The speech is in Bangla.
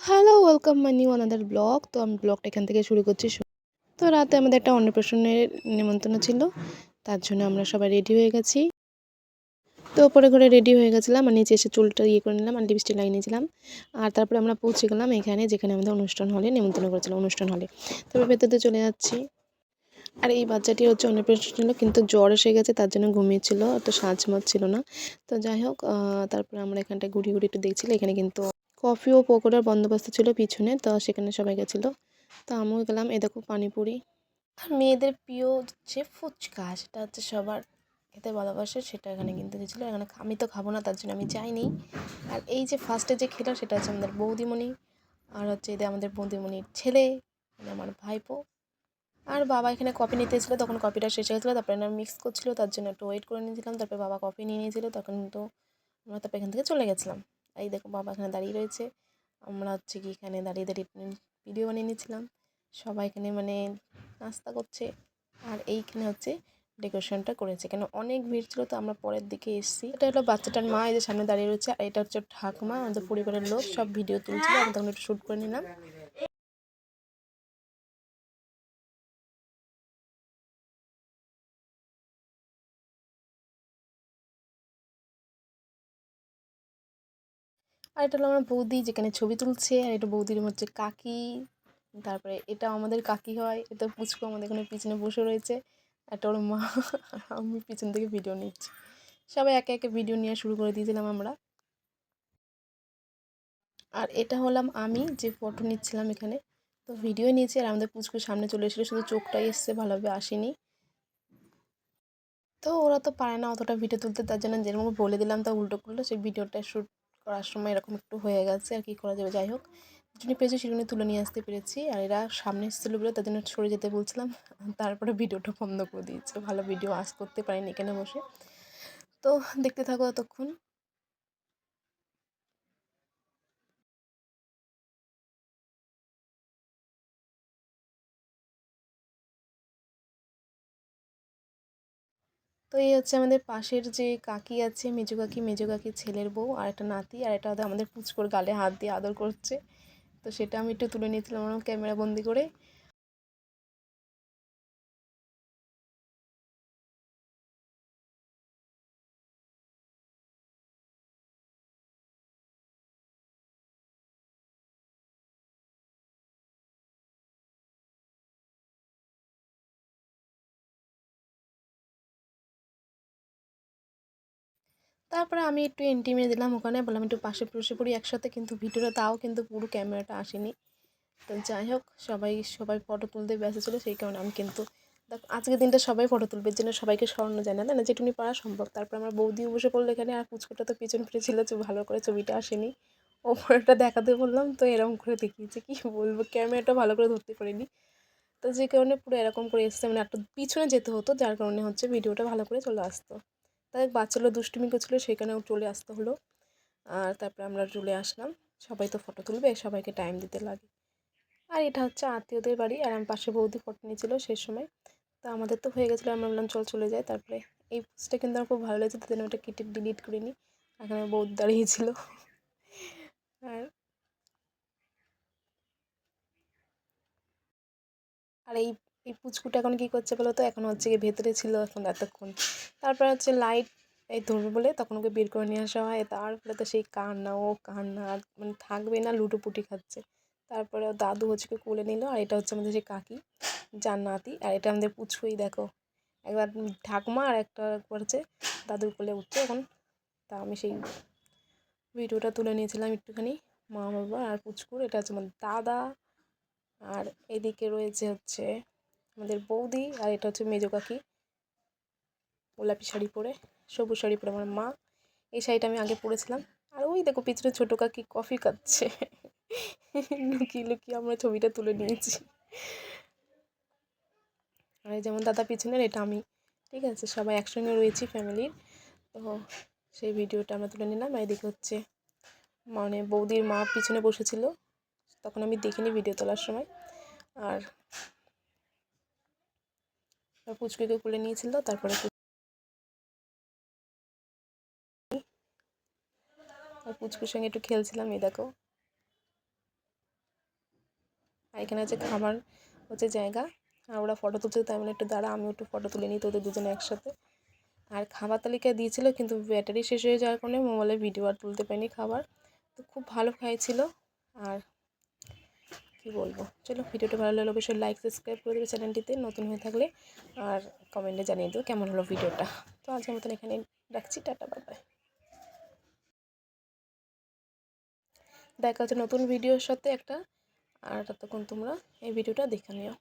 Hello welcome my new another blog তো আমি ব্লগটা এখান থেকে শুরু করছি। তো রাতে আমাদের একটা অন্নপ্রাশনের নিমন্ত্রণ ছিল। তার জন্য আমরা সবাই রেডি হয়ে গেছি। তো ওপরে ঘরে রেডি হয়ে গেছিলাম আর নিচে এসে চুলটা ইয়ে করে নিলাম আর লিপস্টিক লাগিয়ে নিয়েছিলাম। আর তারপরে আমরা পৌঁছে গেলাম এখানে, যেখানে আমাদের অনুষ্ঠান হলে, নিমন্ত্রণ করেছিলাম অনুষ্ঠান হলে। তারপরে ভেতরে চলে যাচ্ছি। আর এই বাচ্চাটি হচ্ছে অন্নপ্রাশন ছিল কিন্তু জ্বর এসে গেছে, তার জন্য ঘুমিয়েছিল তো সাজ মাছ ছিল না। তো যাই হোক তারপরে আমরা এখানটা ঘুরি ঘুরি একটু দেখছিল এখানে কিন্তু কফি ও পকোড়ার বন্দোবস্ত ছিল পিছনে, তো সেখানে সবাই গেছিল। তো আমিও গেলাম এ দেখো পানিপুরি। আর মেয়েদের প্রিয় হচ্ছে ফুচকা, সেটা হচ্ছে সবার খেতে ভালোবাসে, সেটা এখানে কিন্তু গেছিল এখানে আমি তো খাব না, তার জন্য আমি যাইনি। আর এই যে ফার্স্টে যে খেলো, সেটা হচ্ছে আমাদের বৌদিমণি, আর হচ্ছে এদের আমাদের বৌদিমণির ছেলে মানে আমার ভাইপো। আর বাবা এখানে কপি নিতে এসেছিল তখন কপিটা শেষ হয়ে গেছিল, তারপরে আমরা মিক্স করছিল, তার জন্য একটু ওয়েট করে নিয়েছিলাম, তারপরে বাবা কপি নিয়ে নিয়েছিলো, তখন তো আমরা তারপর এখান থেকে চলে গেছিলাম। এই দেখো বাবা এখানে দাঁড়িয়ে রয়েছে, আমরা হচ্ছে কি এখানে দাঁড়িয়ে দাঁড়িয়ে ভিডিও বানিয়ে নিয়েছিলাম। সবাই এখানে মানে নাস্তা করছে, আর এইখানে হচ্ছে ডেকোরেশনটা করেছে। কেন অনেক ভিড় ছিল, তো আমরা পরের দিকে এসেছি। এটা হলো বাচ্চাটার মা, এই যে সামনে দাঁড়িয়ে রয়েছে, আর এটা হচ্ছে ঠাকুমা, আমাদের পরিবারের লোক, সব ভিডিও তুলছিল আমি তখন একটু শ্যুট করে নিলাম। আর এটা হলো আমার বৌদি যেখানে ছবি তুলছে, আর এটা বৌদির হচ্ছে কাকি। তারপরে এটা আমাদের কাকি হয়, এটা পুচকু আমাদের এখানে পিছনে বসে রয়েছে একটা ওর মা। আমি পিছন থেকে ভিডিও নিচ্ছি। সবাই একে একে ভিডিও নেওয়া শুরু করে দিয়েছিলাম আমরা। আর এটা হলাম আমি যে ফটো নিচ্ছিলাম এখানে। তো ভিডিও নিয়েছি আর আমাদের পুচকু সামনে চলে এসেছিল, শুধু চোখটাই এসছে, ভালোভাবে আসেনি। তো ওরা তো পারে না অতটা ভিডিও তুলতে, তার জন্য যেরকম বলে দিলাম তা উল্টো করল, সেই ভিডিওটা শ্যুট করার সময় এরকম একটু হয়ে গেছে আর কি করা যাবে, যাই হোক। যেটুকুনি পেয়েছি সেটুকুনি তুলে নিয়ে আসতে পেরেছি। আর এরা সামনে এসেছিল বলে তাদের সরে যেতে বলছিলাম। তারপরে ভিডিওটা বন্ধ করে দিয়েছে। ভালো ভিডিও আস করতে পারিনি এখানে বসে। তো দেখতে থাকো ততক্ষণ তো এই হচ্ছে আমাদের পাশের যে কাকি আছে, মেজো কাকি মেজো কাকি ছেলের বউ আর একটা নাতি আর এটা আমাদের পুচকোর গালে হাত দিয়ে আদর করছে। তো সেটা আমি একটু তুলে নিয়েছিলাম আমার ক্যামেরা বন্দি করে। তারপরে আমি একটু এন্টি দিলাম ওখানে। বললাম, একটু পাশে বসে পড়ি একসাথে। কিন্তু ভিডিওটা তাও কিন্তু পুরো ক্যামেরাটা আসেনি। তো যাই হোক, সবাই সবাই ফটো তুলতে ব্যস্ত ছিল, সেই কারণে আমি কিন্তু দেখ, আজকের দিনটা সবাই ফটো তুলবে জন্য সবাইকে সরানো যায় না। তাই না, যেটুকুনি পারা সম্ভব। তারপর আমার বৌদিও বসে পড়ল এখানে, আর পুচকুটা তো পিছন ফিরে ছিল ভালো করে ছবিটা আসেনি। ওপরটা দেখাতে বললাম, তো এরকম করে দেখিয়েছে, কি বলব? ক্যামেরাটা ভালো করে ধরতে পারিনি। তো যে কারণে পুরো এরকম করে এসছে মানে একটু পিছনে যেতে হতো, যার কারণে হচ্ছে ভিডিওটা ভালো করে চলে আসতো। তাই বাচ্চাগুলো দুষ্টুমি করছিল, সেখানেও চলে আসতে হলো। আর তারপরে আমরা চলে আসলাম। সবাই তো ফটো তুলবে, সবাইকে টাইম দিতে লাগে। আর এটা হচ্ছে আত্মীয়দের বাড়ি, আর আমার পাশে বৌদি ফটো নিয়েছিল সেই সময়। তো আমাদের তো হয়ে গেছিল, আমরা বললাম, চল চলে যাই। তারপরে এই পোস্টটা কিন্তু আমার খুব ভালো লেগেছে, তাদের ওটা কেটে ডিলিট করে নিই এখানে বৌদি দাঁড়িয়েছিল। আর আর এই এই পুচকুটা এখন কী করছে বলো তো? এখন হচ্ছে গিয়ে ভেতরে ছিল এখন এতক্ষণ। তারপর হচ্ছে লাইট এই ধরবে বলে তখন ওকে বের করে নিয়ে আসা হয়। তারপরে তো সেই কান্না, ও কান্না, আর মানে থাকবে না, লুটোপুটি খাচ্ছে। তারপরে দাদু হচ্ছে ওকে কোলে নিল, আর এটা হচ্ছে আমাদের সেই কাকি, যার নাতি, আর এটা আমাদের পুচকুই, দেখো। একবার ঠাকুমা আর একটা করছে দাদুর কোলে উঠছে এখন। তা আমি সেই ভিডিওটা তুলে নিয়েছিলাম একটুখানি, মা বাবা আর পুচকুর। এটা হচ্ছে আমার দাদা, আর এদিকে রয়েছে হচ্ছে আমাদের বৌদি আর এটা হচ্ছে মেজো কাকি। গোলাপি শাড়ি পরে, সবুজ শাড়ি পরে আমার মা। এই শাড়িটা আমি আগে পরেছিলাম। আর ওই দেখো পিছনে ছোটো কাকি কফি খাচ্ছে। লুকিয়ে লুকিয়ে আমরা ছবিটা তুলে নিয়েছি। আর যেমন দাদা পিছনের, এটা আমি। ঠিক আছে, সবাই একসঙ্গে রয়েছি ফ্যামিলির তো সেই ভিডিওটা আমরা তুলে নিলাম। এদিকে হচ্ছে মানে বৌদির মা পিছনে বসেছিল। তখন আমি দেখিনি ভিডিও তোলার সময়। আর পুচকুকে কোলে নিয়েছিল, তারপরে আর পুচকুর সঙ্গে একটু খেলছিলাম, এই দেখো। আর এখানে আছে খাবার হচ্ছে জায়গা। আর ওরা ফটো তুলছে, তাই বলে একটু দাঁড়া আমি একটু ফটো তুলে নিই, তোদের দুজনে একসাথে। আর খাবার তালিকা দিয়েছিল, কিন্তু ব্যাটারি শেষ হয়ে যাওয়ার কারণে মোবাইলে ভিডিও আর তুলতে পারিনি খাবার। তো খুব ভালো খাইছিল আর কি বলব? চলো, ভিডিওটা ভালো লাগলে অবশ্যই লাইক সাবস্ক্রাইব করে দেবে চ্যানেলটিতে নতুন হয়ে থাকলে। আর কমেন্টে জানিয়ে দেবো কেমন হলো ভিডিওটা। তো আজকের মতন এখানে রাখছি, টাটা বাই দেখা হচ্ছে নতুন ভিডিওর সাথে একটা। আর ততক্ষণ তোমরা এই ভিডিওটা দেখে নিও।